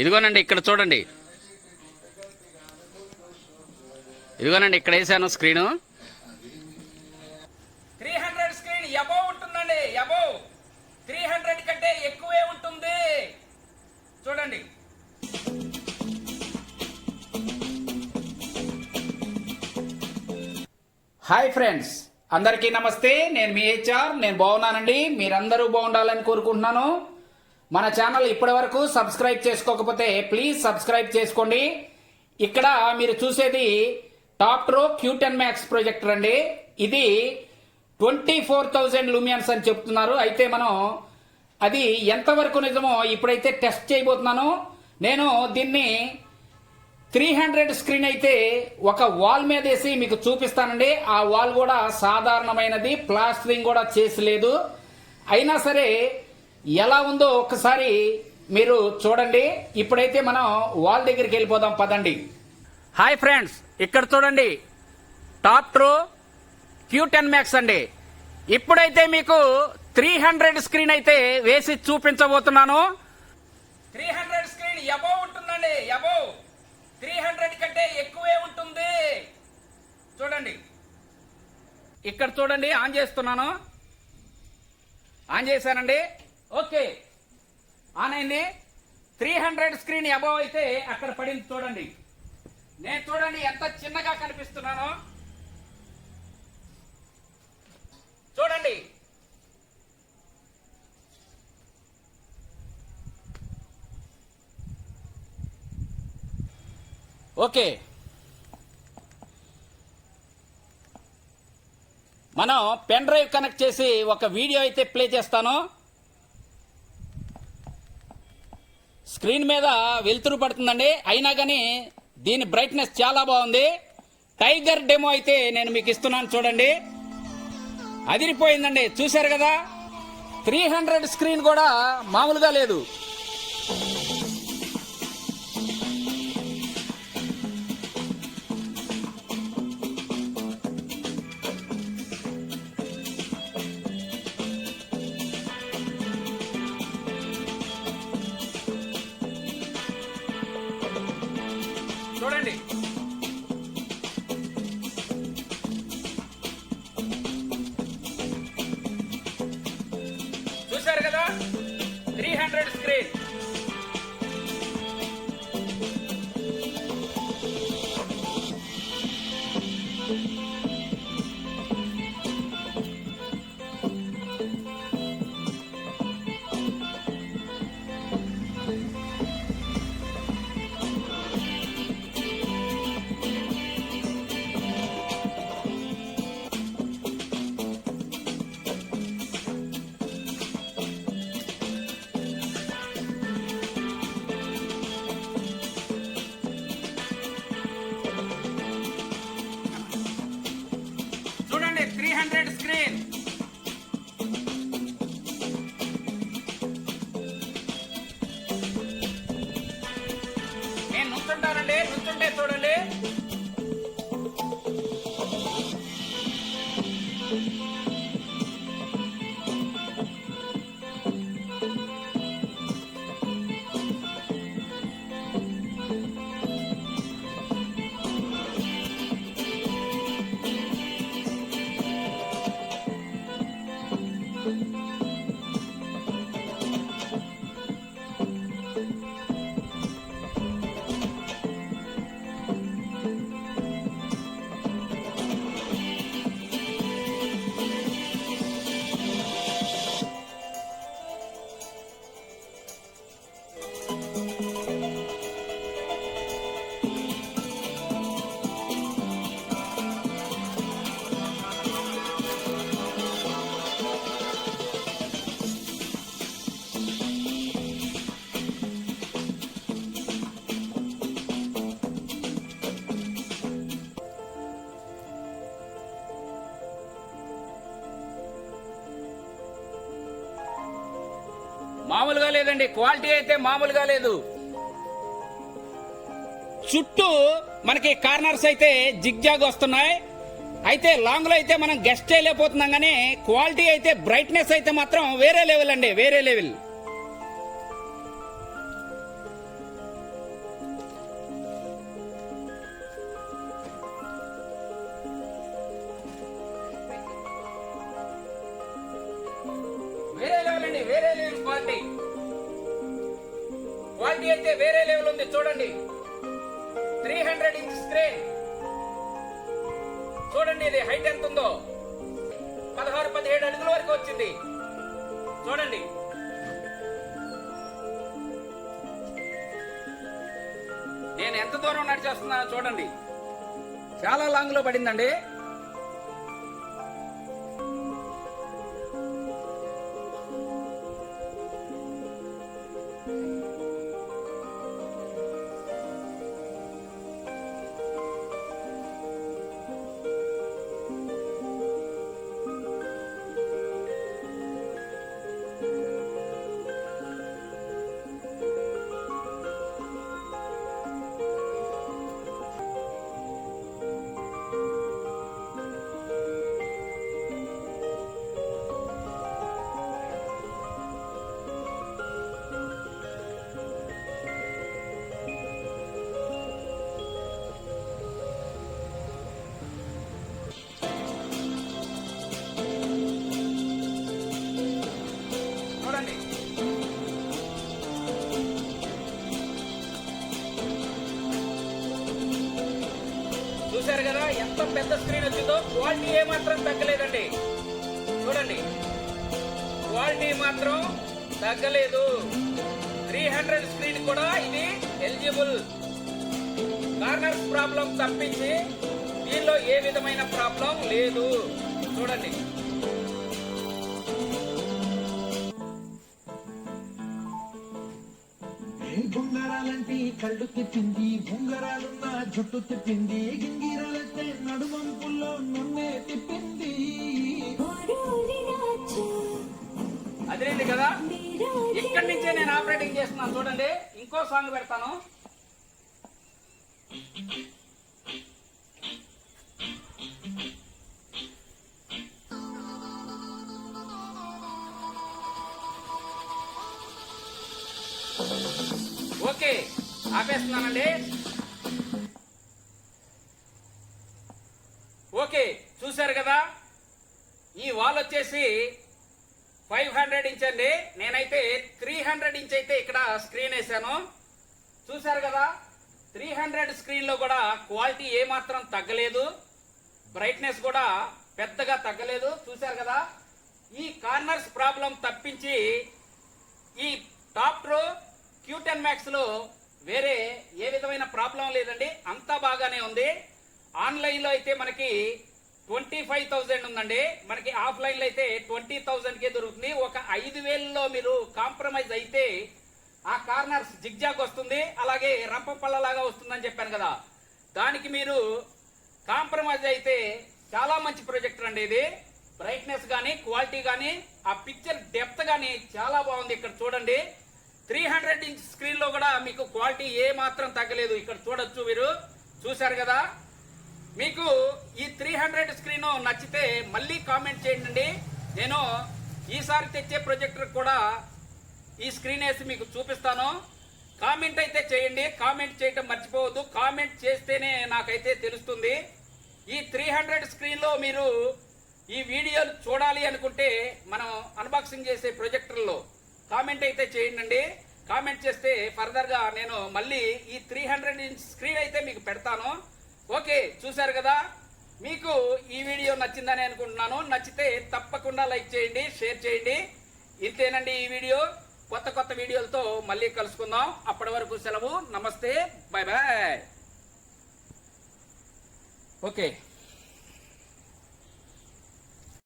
ఇదిగోనండి ఇక్కడ చూడండి. ఇదిగోనండి ఇక్కడ వేసాను screen. Three hundred screen above ఉంటుందండి ఎబో. త్రీ హండ్రెడ్ కంటే ఎక్కువే ఉంటుంది. చూడండి. హాయ్ ఫ్రెండ్స్ అందరికీ నమస్తే. నేను మీ హెచ్ఆర్ నేను బాగున్నానండి. మీరందరూ బాగుండాలని కోరుకుంటున్నాను. మన ఛానల్ ఇప్పటి వరకు సబ్స్క్రైబ్ చేసుకోకపోతే ప్లీజ్ సబ్స్క్రైబ్ చేసుకోండి. ఇక్కడ మీరు చూసేది టాప్ రో క్యూ టెన్ మ్యాక్స్ ప్రొజెక్టర్ అండి. ఇది ట్వంటీ ఫోర్ థౌజండ్ లూమియన్స్ అని చెప్తున్నారు. అయితే మనం అది ఎంతవరకు నిజమో ఇప్పుడైతే టెస్ట్ చేయబోతున్నాను. నేను దీన్ని త్రీ హండ్రెడ్ స్క్రీన్ అయితే ఒక వాల్ మీద వేసి మీకు చూపిస్తానండి. ఆ వాల్ కూడా సాధారణమైనది. ప్లాస్టరింగ్ కూడా చేసి లేదు. అయినా సరే ఎలా ఉందో ఒక్కసారి మీరు చూడండి. ఇప్పుడైతే మనం వాల్ దగ్గరికి వెళ్ళిపోదాం. పదండి. హాయ్ ఫ్రెండ్స్ ఇక్కడ చూడండి. Top true Q ten max అండి. ఇప్పుడైతే మీకు త్రీ హండ్రెడ్ స్క్రీన్ అయితే వేసి చూపించబోతున్నాను. త్రీ హండ్రెడ్ స్క్రీన్ ఎబో ఉంటుందండి. ఎబో. త్రీ హండ్రెడ్ కంటే ఎక్కువే ఉంటుంది. చూడండి. ఇక్కడ చూడండి. ఆన్ చేస్తున్నాను. ఆన్ చేశానండి. ఓకే. ఆన్ అయింది త్రీ హండ్రెడ్ స్క్రీన్ అబవ్ అయితే అక్కడ పడింది చూడండి. నేను చూడండి ఎంత చిన్నగా కనిపిస్తున్నానో. చూడండి. ఓకే. మనం పెన్ డ్రైవ్ కనెక్ట్ చేసి ఒక వీడియో అయితే ప్లే చేస్తాను. స్క్రీన్ మీద వెలుతురు పడుతుందండి. అయినా కానీ దీని బ్రైట్నెస్ చాలా బాగుంది. టైగర్ డెమో అయితే నేను మీకు ఇస్తున్నాను చూడండి. అదిరిపోయిందండి. చూశారు కదా? త్రీ హండ్రెడ్ స్క్రీన్ కూడా మామూలుగా లేదు. చూడండి. చూశారు కదా? త్రీ హండ్రెడ్ స్క్రీన్ నేను నిల్చుంటే చూడండి. మామూలుగా లేదండి. క్వాలిటీ అయితే మామూలుగా లేదు. చుట్టూ మనకి కార్నర్స్ అయితే జిగ్జాగ్ వస్తున్నాయి. అయితే లాంగ్లో అయితే మనం గెస్ట్ చేయలేకపోతున్నాం కానీ క్వాలిటీ అయితే బ్రైట్నెస్ అయితే మాత్రం వేరే లెవెల్ అండి. వేరే లెవెల్. అయితే వేరే లెవెల్ ఉంది చూడండి. త్రీ హండ్రెడ్ ఇంచ్ స్క్రీన్ చూడండి ఇది హైట్ ఎంత ఉందో పదహారు పదిహేడు అడుగుల వరకు వచ్చింది. చూడండి. నేను ఎంత దూరం నడిచేస్తున్నానో చూడండి. చాలా లాంగ్లో పడిందండి. చూశారు కదా ఎంత పెద్ద స్క్రీన్ వచ్చిందో క్వాలిటీ ఏ మాత్రం తగ్గలేదండి. చూడండి. క్వాలిటీ మాత్రం తగ్గలేదు. త్రీ హండ్రెడ్ స్క్రీన్ కూడా ఇది ఎలిజిబుల్ కార్నర్స్ ప్రాబ్లం తప్పించి దీనిలో ఏ విధమైన ప్రాబ్లం లేదు. చూడండి. ఉంగరాలంటే కళ్ళు తెచ్చింది ఉంగరాలున్నా జుట్టు తిప్పింది. గింగిరాలంటే నడుమంపుల్లో నన్నే తిప్పింది. అదేంటి కదా? ఇక్కడి నుంచే నేను ఆపరేటింగ్ చేస్తున్నాను. చూడండి. ఇంకో సాంగ్ పెడతాను. ఓకే ఆపేస్తున్నానండి ఓకే చూశారు కదా ఈ వాల్ వచ్చేసి ఫైవ్ హండ్రెడ్ ఇంచ్ అండి. నేనైతే త్రీ హండ్రెడ్ ఇంచ్ అయితే ఇక్కడ స్క్రీన్ వేసాను చూశారు కదా త్రీ హండ్రెడ్ స్క్రీన్లో కూడా క్వాలిటీ ఏ మాత్రం తగ్గలేదు. బ్రైట్నెస్ కూడా పెద్దగా తగ్గలేదు. చూశారు కదా ఈ కార్నర్స్ ప్రాబ్లం తప్పించి ఈ టాప్ రో క్యూటెన్ మ్యాక్స్లో వేరే ఏ విధమైన ప్రాబ్లం లేదండి. అంతా బాగానే ఉంది. ఆన్లైన్లో అయితే మనకి ట్వంటీ ఫైవ్ థౌసండ్ ఉందండి. మనకి ఆఫ్లైన్లో అయితే ట్వంటీ థౌజండ్కే దొరుకుతుంది. ఒక ఐదు వేలలో మీరు కాంప్రమైజ్ అయితే ఆ కార్నర్స్ జిగ్జాగ్ వస్తుంది. అలాగే రంపపల్లలాగా వస్తుందని చెప్పాను కదా. దానికి మీరు కాంప్రమైజ్ అయితే చాలా మంచి ప్రొజెక్టర్ అండి ఇది. బ్రైట్నెస్ కానీ క్వాలిటీ కానీ ఆ పిక్చర్ డెప్త్ కానీ చాలా బాగుంది ఇక్కడ చూడండి. త్రీ హండ్రెడ్ ఇంచ్ స్క్రీన్లో కూడా మీకు క్వాలిటీ ఏ మాత్రం తగ్గలేదు. ఇక్కడ చూడొచ్చు మీరు. చూశారు కదా? మీకు ఈ త్రీ హండ్రెడ్ స్క్రీన్ నచ్చితే మళ్ళీ కామెంట్ చేయండి. నేను ఈసారి తెచ్చే ప్రొజెక్టర్ కూడా ఈ స్క్రీన్ వేసి మీకు చూపిస్తాను. కామెంట్ అయితే చేయండి. కామెంట్ చేయటం మర్చిపోవద్దు. కామెంట్ చేస్తేనే నాకైతే తెలుస్తుంది. ఈ త్రీ హండ్రెడ్ స్క్రీన్లో మీరు ఈ వీడియోలు చూడాలి అనుకుంటే మనం అన్బాక్సింగ్ చేసే ప్రొజెక్టర్లో కామెంట్ అయితే చేయండి. కామెంట్ చేస్తే ఫర్దర్గా నేను మళ్ళీ ఈ త్రీ హండ్రెడ్ ఇంచ్ స్క్రీన్ అయితే మీకు పెడతాను. ఓకే చూశారు కదా? మీకు ఈ వీడియో నచ్చిందని అనుకుంటున్నాను. నచ్చితే తప్పకుండా లైక్ చేయండి షేర్ చేయండి. ఇంతేనండి ఈ వీడియో. కొత్త కొత్త వీడియోలతో మళ్ళీ కలుసుకుందాం. అప్పటి వరకు సెలవు. నమస్తే. Bye bye okay.